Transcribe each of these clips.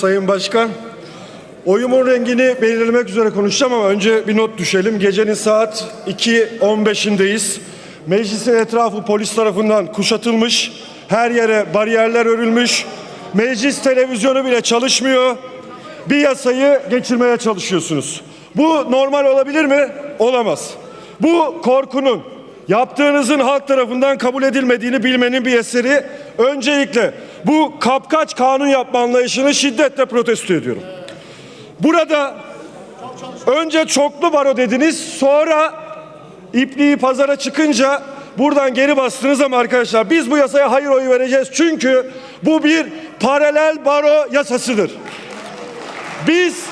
Sayın Başkan, oyumun rengini belirlemek üzere konuşacağım ama önce bir not düşelim. Gecenin saat 2.15'indeyiz. Meclisin etrafı polis tarafından kuşatılmış. Her yere bariyerler örülmüş. Meclis televizyonu bile çalışmıyor. Bir yasayı geçirmeye çalışıyorsunuz. Bu normal olabilir mi? Olamaz. Bu korkunun, yaptığınızın halk tarafından kabul edilmediğini bilmenin bir eseri. Öncelikle bu kapkaç kanun yapma anlayışını şiddetle protesto ediyorum. Burada önce çoklu baro dediniz, sonra ipliği pazara çıkınca buradan geri bastınız ama arkadaşlar biz bu yasaya hayır oyu vereceğiz. Çünkü bu bir paralel baro yasasıdır. Biz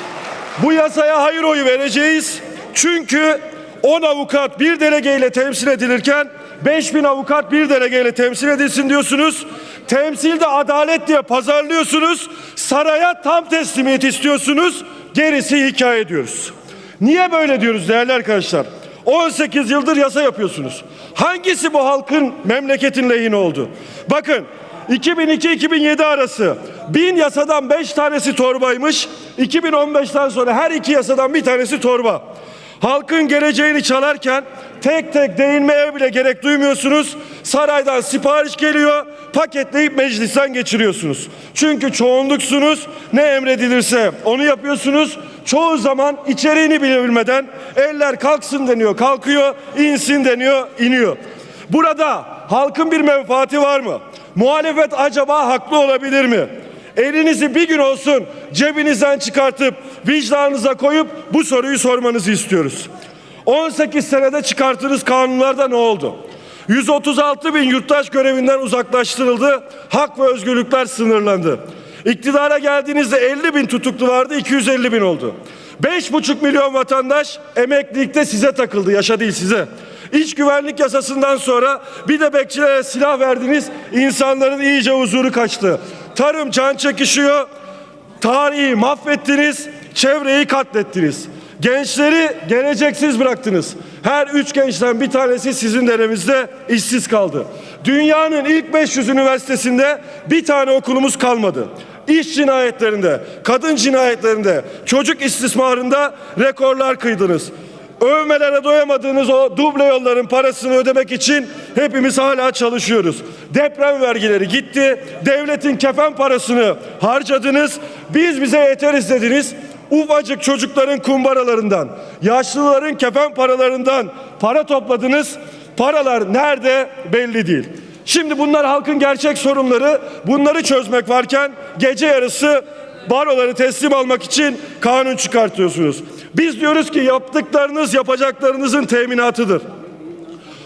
bu yasaya hayır oyu vereceğiz. Çünkü 10 avukat bir delegeyle temsil edilirken 5000 avukat bir delegeyle temsil edilsin diyorsunuz. Temsilde adalet diye pazarlıyorsunuz. Saraya tam teslimiyet istiyorsunuz. Gerisi hikaye diyoruz. Niye böyle diyoruz değerli arkadaşlar? 18 yıldır yasa yapıyorsunuz. Hangisi bu halkın memleketin lehine oldu? Bakın 2002-2007 arası bin yasadan beş tanesi torbaymış. 2015'ten sonra her iki yasadan bir tanesi torba. Halkın geleceğini çalarken tek tek değinmeye bile gerek duymuyorsunuz. Saraydan sipariş geliyor, paketleyip meclisten geçiriyorsunuz. Çünkü çoğunluksunuz, ne emredilirse onu yapıyorsunuz. Çoğu zaman içeriğini bile bilmeden eller kalksın deniyor, kalkıyor, insin deniyor, iniyor. Burada halkın bir menfaati var mı? Muhalefet acaba haklı olabilir mi? Elinizi bir gün olsun cebinizden çıkartıp vicdanınıza koyup bu soruyu sormanızı istiyoruz. 18 senede çıkarttığınız kanunlarda ne oldu? 136 bin yurttaş görevinden uzaklaştırıldı, hak ve özgürlükler sınırlandı. İktidara geldiğinizde 50 bin tutuklu vardı, 250 bin oldu. 5,5 milyon vatandaş emeklilikte size takıldı, yaşa değil size. İç güvenlik yasasından sonra bir de bekçilere silah verdiniz, insanların iyice huzuru kaçtı. Tarım can çekişiyor, tarihi mahvettiniz, çevreyi katlettiniz. Gençleri geleceksiz bıraktınız. Her üç gençten bir tanesi sizin döneminizde işsiz kaldı. Dünyanın ilk 500 üniversitesinde bir tane okulumuz kalmadı. İş cinayetlerinde, kadın cinayetlerinde, çocuk istismarında rekorlar kıydınız. Övmelere doyamadığınız o duble yolların parasını ödemek için hepimiz hala çalışıyoruz. Deprem vergileri gitti. Devletin kefen parasını harcadınız. Biz bize yeteriz dediniz. Ufacık çocukların kumbaralarından, yaşlıların kefen paralarından para topladınız. Paralar nerede belli değil. Şimdi bunlar halkın gerçek sorunları. Bunları çözmek varken gece yarısı baroları teslim almak için kanun çıkartıyorsunuz. Biz diyoruz ki yaptıklarınız yapacaklarınızın teminatıdır.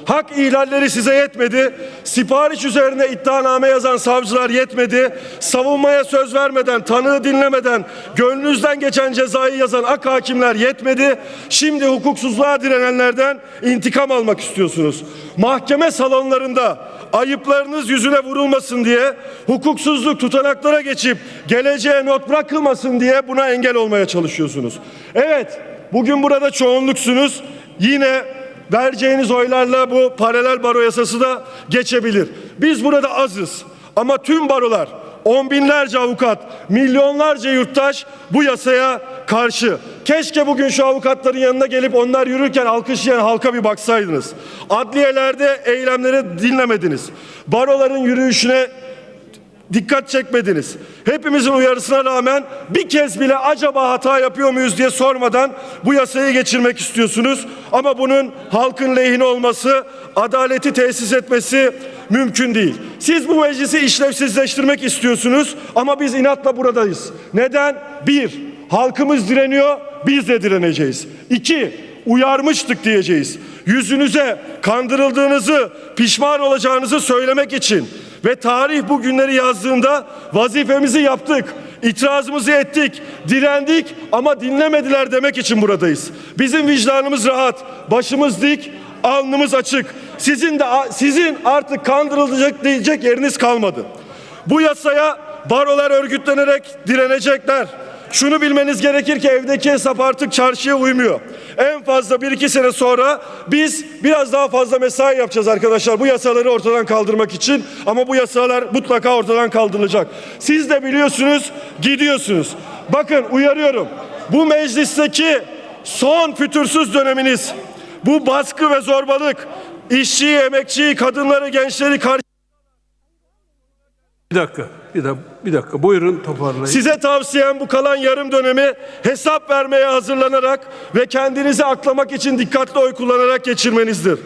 Hak ihlalleri size yetmedi. Sipariş üzerine iddianame yazan savcılar yetmedi. Savunmaya söz vermeden, tanığı dinlemeden, gönlünüzden geçen cezayı yazan ak hakimler yetmedi. Şimdi hukuksuzluğa direnenlerden intikam almak istiyorsunuz. Mahkeme salonlarında ayıplarınız yüzüne vurulmasın diye, hukuksuzluk tutanaklara geçip geleceğe not bırakılmasın diye buna engel olmaya çalışıyorsunuz. Evet, bugün burada çoğunluksunuz. Yine vereceğiniz oylarla bu paralel baro yasası da geçebilir. Biz burada azız ama tüm barolar, on binlerce avukat, milyonlarca yurttaş bu yasaya karşı. Keşke bugün şu avukatların yanına gelip onlar yürürken alkışlayan halka bir baksaydınız. Adliyelerde eylemleri dinlemediniz. Baroların yürüyüşüne dikkat çekmediniz. Hepimizin uyarısına rağmen bir kez bile acaba hata yapıyor muyuz diye sormadan bu yasayı geçirmek istiyorsunuz. Ama bunun halkın lehine olması, adaleti tesis etmesi mümkün değil. Siz bu meclisi işlevsizleştirmek istiyorsunuz ama biz inatla buradayız. Neden? Bir, halkımız direniyor, biz de direneceğiz. İki, uyarmıştık diyeceğiz. Yüzünüze kandırıldığınızı, pişman olacağınızı söylemek için ve tarih bu günleri yazdığında vazifemizi yaptık. İtirazımızı ettik, direndik ama dinlemediler demek için buradayız. Bizim vicdanımız rahat, başımız dik, alnımız açık. Sizin de sizin artık kandırılacak diyecek yeriniz kalmadı. Bu yasaya barolar örgütlenerek direnecekler. Şunu bilmeniz gerekir ki evdeki hesap artık çarşıya uymuyor. En fazla bir iki sene sonra biz biraz daha fazla mesai yapacağız arkadaşlar bu yasaları ortadan kaldırmak için. Ama bu yasalar mutlaka ortadan kaldırılacak. Siz de biliyorsunuz gidiyorsunuz. Bakın uyarıyorum. Bu meclisteki son fütursuz döneminiz. Bu baskı ve zorbalık işçiyi, emekçiyi, kadınları, gençleri karşı Bir dakika, bir dakika, bir dakika. Buyurun toparlayın. Size tavsiyem bu kalan yarım dönemi hesap vermeye hazırlanarak ve kendinizi aklamak için dikkatli oy kullanarak geçirmenizdir.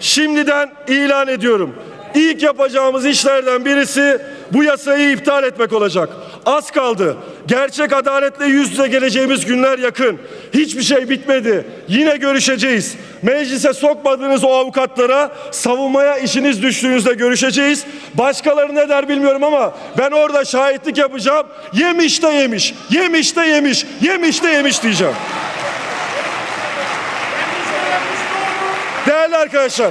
Şimdiden ilan ediyorum. İlk yapacağımız işlerden birisi bu yasayı iptal etmek olacak. Az kaldı. Gerçek adaletle yüz yüze geleceğimiz günler yakın. Hiçbir şey bitmedi. Yine görüşeceğiz. Meclise sokmadığınız o avukatlara savunmaya işiniz düştüğünüzde görüşeceğiz. Başkaları ne der bilmiyorum ama ben orada şahitlik yapacağım. Yemiş de yemiş, yemiş de yemiş, yemiş de yemiş diyeceğim. Değerli arkadaşlar,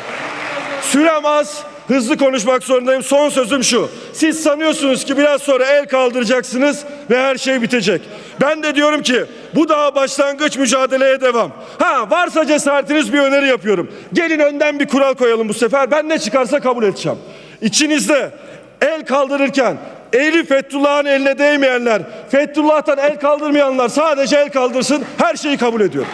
sürem az, hızlı konuşmak zorundayım. Son sözüm şu. Siz sanıyorsunuz ki biraz sonra el kaldıracaksınız ve her şey bitecek. Ben de diyorum ki bu daha başlangıç mücadeleye devam. Ha varsa cesaretiniz bir öneri yapıyorum. Gelin önden bir kural koyalım bu sefer. Ben ne çıkarsa kabul edeceğim. İçinizde el kaldırırken eli Fethullah'ın eline değmeyenler, Fethullah'tan el kaldırmayanlar sadece el kaldırsın. Her şeyi kabul ediyorum.